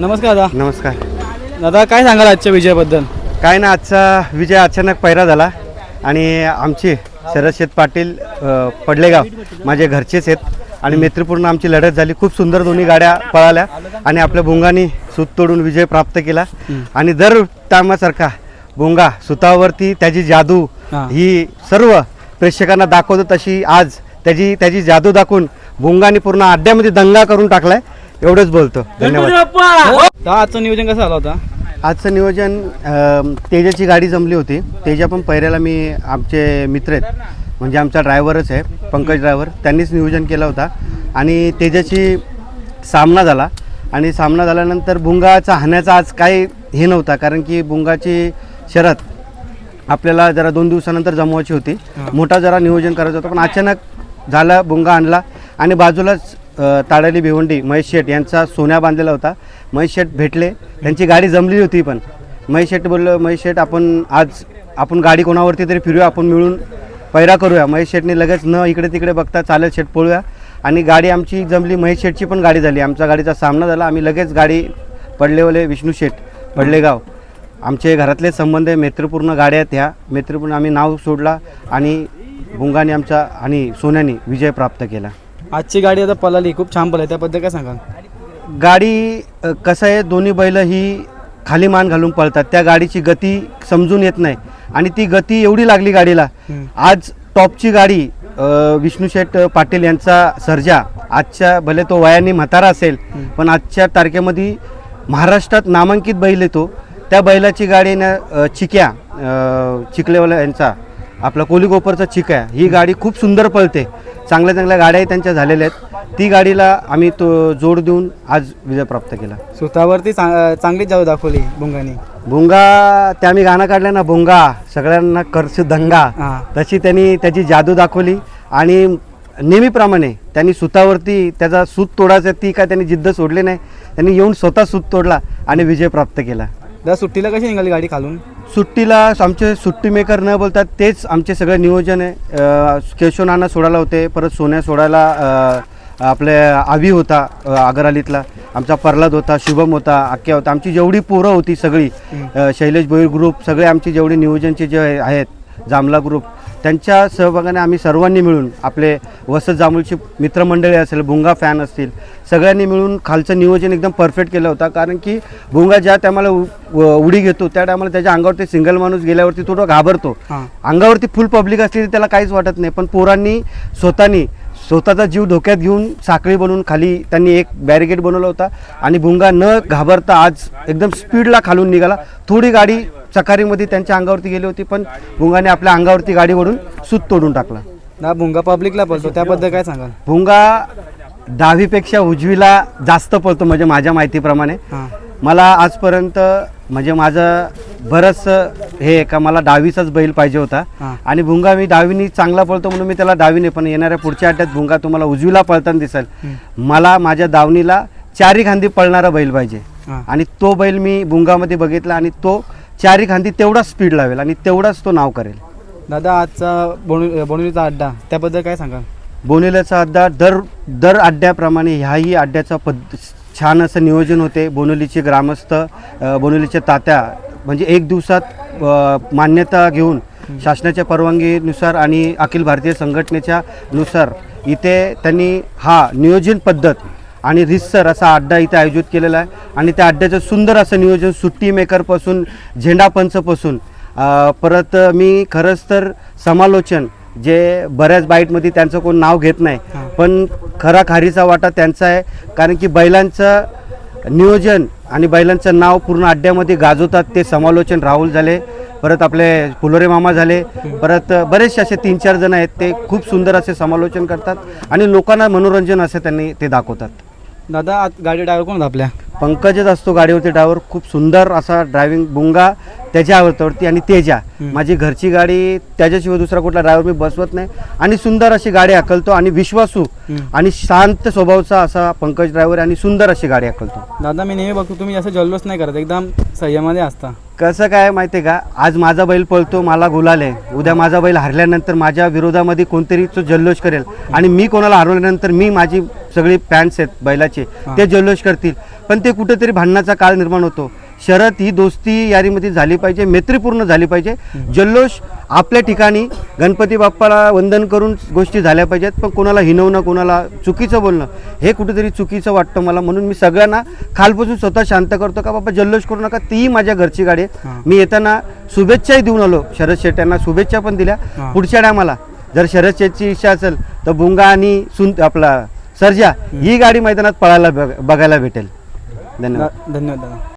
नमस्कार दादा. नमस्कार. दादा काय सांगाल आजच्या विजयाबद्दल? काय ना आजचा विजय अचानक पैरा झाला आणि आमचे शरद शेठ पाटील अ, पडलेगाव माझे घरचेच आहेत आणि मैत्रीपूर्ण आमची लढत झाली. खूप सुंदर दोन्ही गाड्या पळाल्या आणि आपल्या भुंगानी सूत तोडून विजय प्राप्त केला. आणि दर टायमासारखा भुंगा सुतावरती त्याची जादू हा. ही सर्व प्रेक्षकांना दाखवतो तशी आज त्याची त्याची जादू दाखवून भुंगाने पूर्ण अड्ड्यामध्ये दंगा करून टाकलाय. एवढंच बोलतो. धन्यवाद. आजचं नियोजन कसं आलं होता? आजचं नियोजन तेजाची गाडी जमली होती. तेजा पण पहिऱ्याला मी आमचे मित्र आहेत. म्हणजे आमचा ड्रायव्हरच आहे पंकज ड्रायव्हर. त्यांनीच नियोजन केलं होता. आणि तेजाची सामना झाला. आणि सामना झाल्यानंतर भुंगाचा हाण्याचा आज काही हे नव्हता. कारण की भुंगाची शरद आपल्याला जरा दोन दिवसानंतर जमवायची होती. मोठा जरा नियोजन करायचं होतं. पण अचानक झाला भुंगा आणला. आणि बाजूलाच ताडाली भिवंडी महेश शेठ यांचा सोन्या बांधलेला होता. महेश शेठ भेटले. त्यांची गाडी जमली होती पण. महेश शेठ बोललो महेश शेठ आपण आज आपण गाडी कोणावरती तरी फिरूया आपण मिळून पैरा करूया. महेश शेठने लगेच न इकडे तिकडे बघता चालेल शेठ पळूया. आणि गाडी आमची जमली. महेश शेठची पण गाडी झाली. आमचा गाडीचा सामना झाला. आम्ही लगेच गाडी पडलेवले विष्णू शेठ पडलेगाव. आमचे घरातले संबंध आहे. मैत्रीपूर्ण गाड्या आहेत ह्या. मैत्रीपूर्ण आम्ही नाव सोडला आणि भुंगाने आमचा आणि सोन्याने विजय प्राप्त केला. आजची गाडी आता पळाली खूप छान पळाली त्याबद्दल काय सांगाल? गाडी अ, कसं आहे दोन्ही बैल ही खाली मान घालून पळतात. त्या गाडीची गती समजून येत नाही. आणि ती गती एवढी लागली गाडीला. हम्म. आज टॉपची गाडी अ, विष्णू शेठ पाटील यांचा सर्जा. आजच्या भले तो वयाने म्हातारा असेल पण आजच्या तारखेमध्ये महाराष्ट्रात नामांकित बैल येतो त्या बैलाची गाडी ना अ, चिक्या अ, चिखलेवाला यांचा आपला कोलीगोपरचा चिक्या ही गाडी खूप सुंदर पळते. चांगल्या चांगल्या गाड्याही त्यांच्या झालेल्या आहेत. ती गाडीला आम्ही तो जोड देऊन आज विजय प्राप्त केला. स्वतःवरती चांग- चांगलीच जाऊ दाखवली भुंगानी. भुंगा त्या आम्ही गाणं काढलं ना भुंगा सगळ्यांना करसू दंगा हां. तशी त्यांनी त्याची जादू दाखवली. आणि नेहमीप्रमाणे त्यांनी सुतावरती त्याचा सूत तोडायचा ती काय त्यांनी जिद्द सोडली नाही. त्यांनी येऊन स्वतः सूत तोडला आणि विजय प्राप्त केला. दादा सुट्टीला कशी निघाली गाडी खालून? सुट्टीला आमचे सुट्टी मेकर न बोलतात तेच आमचे सगळे नियोजन आहे. केशवनाना सोडायला होते परत सोन्या सोडायला आपले आवी होता अ, आगरालीतला. आमचा प्रल्हाद होता शुभम होता आख्या होता. आमची जेवढी पोरं होती सगळी शैलेश भोईर ग्रुप सगळे आमची जेवढी नियोजनचे जे आहेत जामला ग्रुप त्यांच्या सहभागाने आम्ही सर्वांनी मिळून आपले वसत जांभूळची मित्रमंडळी असेल भुंगा फॅन असतील सगळ्यांनी मिळून खालचं नियोजन एकदम परफेक्ट केलं होतं. कारण की भुंगा ज्या टायमाला उडी घेतो त्या टायमाला त्याच्या अंगावरती सिंगल माणूस गेल्यावरती थोडं घाबरतो. अंगावरती फुल पब्लिक असली तरी त्याला काहीच वाटत नाही. पण पोरांनी स्वतःनी स्वतःचा जीव धोक्यात घेऊन साखळी बनवून खाली त्यांनी एक बॅरिकेड बनवला होता. आणि भुंगा न घाबरता आज एकदम स्पीडला खालून निघाला. थोडी गाडी चकारीमध्ये त्यांच्या अंगावरती गेली होती पण भुंगाने आपल्या अंगावरती गाडी ओढून सूत तोडून टाकला. दादा भुंगा पब्लिकला पळतो त्याबद्दल काय सांगाल? भुंगा दहावीपेक्षा उजवीला जास्त पळतो म्हणजे माझ्या माहितीप्रमाणे. मला आजपर्यंत म्हणजे माझं बरंचसं हे का मला डावीचाच बैल पाहिजे होता. आणि भुंगा मी डावीनी चांगला पळतो म्हणून मी त्याला डावीने पण येणाऱ्या पुढच्या अड्ड्यात भुंगा तुम्हाला उजवीला पळताना दिसेल. मला माझ्या दावणीला चारी खांदी पळणारा बैल पाहिजे. आणि तो बैल मी भुंगामध्ये बघितला आणि तो चारी खांदी तेवढाच स्पीड लावेल आणि तेवढाच तो नाव करेल. दादा आजचा बोनु बोनुलीचा अड्डा त्याबद्दल काय सांगाल? बोनिवल्याचा अड्डा दर दर अड्ड्याप्रमाणे ह्याही अड्ड्याचा पद्ध छान असं नियोजन होते. बोनोलीचे ग्रामस्थ बोनोलीच्या तात्या म्हणजे एक दिवसात मान्यता घेऊन शासनाच्या परवानगीनुसार आणि अखिल भारतीय संघटनेच्या नुसार इथे त्यांनी हा नियोजन पद्धत आणि रितसर असा अड्डा इथे आयोजित केलेला आहे. आणि त्या अड्ड्याचं सुंदर असं नियोजन सुट्टी मेकरपासून झेंडा पंचपासून. अ, परत मी खरंच तर समालोचन जे बऱ्याच बाईटमध्ये त्यांचं कोण नाव घेत नाही. पण खरा खारीचा वाटा त्यांचा आहे. कारण की बैलांचं नियोजन आणि बैलांचं नाव पूर्ण अड्ड्यामध्ये गाजवतात ते समालोचन. राहुल झाले परत आपले फुलोरे मामा झाले परत बरेचसे असे तीन चार जण आहेत ते खूप सुंदर असे समालोचन करतात आणि लोकांना मनोरंजन असं त्यांनी ते दाखवतात. दादा आज गाडी ड्रायव्हर कोण होता आपल्या? पंकजच असतो गाडीवरती ड्रायव्हर खूप सुंदर असा ड्रायव्हिंग बुंगा त्याच्या आवडतावरती आणि तेजा. माझी घरची गाडी त्याच्याशिवाय दुसरा कुठला ड्रायव्हर मी बसवत नाही. आणि सुंदर अशी गाडी हाकलतो आणि विश्वासू. आणि शांत स्वभावचा असा पंकज ड्रायव्हर आणि सुंदर अशी गाडी हाकलतो. दादा मी नेहमी बघतो तुम्ही असं जल्लोष नाही करत. एकदम संयमामध्ये असता. कसं काय माहिती आहे का? आज माझा बैल पळतो मला गुलाल आहे. उद्या माझा बैल हरल्यानंतर माझ्या विरोधामध्ये कोणतरी तो जल्लोष करेल. आणि मी कोणाला हरवल्यानंतर मी माझी सगळी फॅन्स आहेत बैलाचे. ते जल्लोष करतील. पण ते कुठेतरी भांडणाचा काळ निर्माण होतो. शरद ही दोस्ती यारीमध्ये झाली पाहिजे मैत्रीपूर्ण झाली पाहिजे. जल्लोष आपल्या ठिकाणी गणपती बाप्पाला वंदन करून गोष्टी झाल्या पाहिजेत पण कोणाला हिनवणं कोणाला चुकीचं बोलणं हे कुठेतरी चुकीचं वाटतं मला. म्हणून मी सगळ्यांना खालपासून स्वतः शांत करतो का बाबा जल्लोष करू नका तीही माझ्या घरची गाडी आहे. मी येताना शुभेच्छाही देऊन आलो शरद शेट यांना शुभेच्छा पण दिल्या. पुढच्या टायमाला जर शरद शेठची इच्छा असेल तर भुंगा आणि सुन आपला सर्जा ही गाडी मैदानात पळायला बघ- बघायला भेटेल. धन्यवाद. धन्यवाद दादा.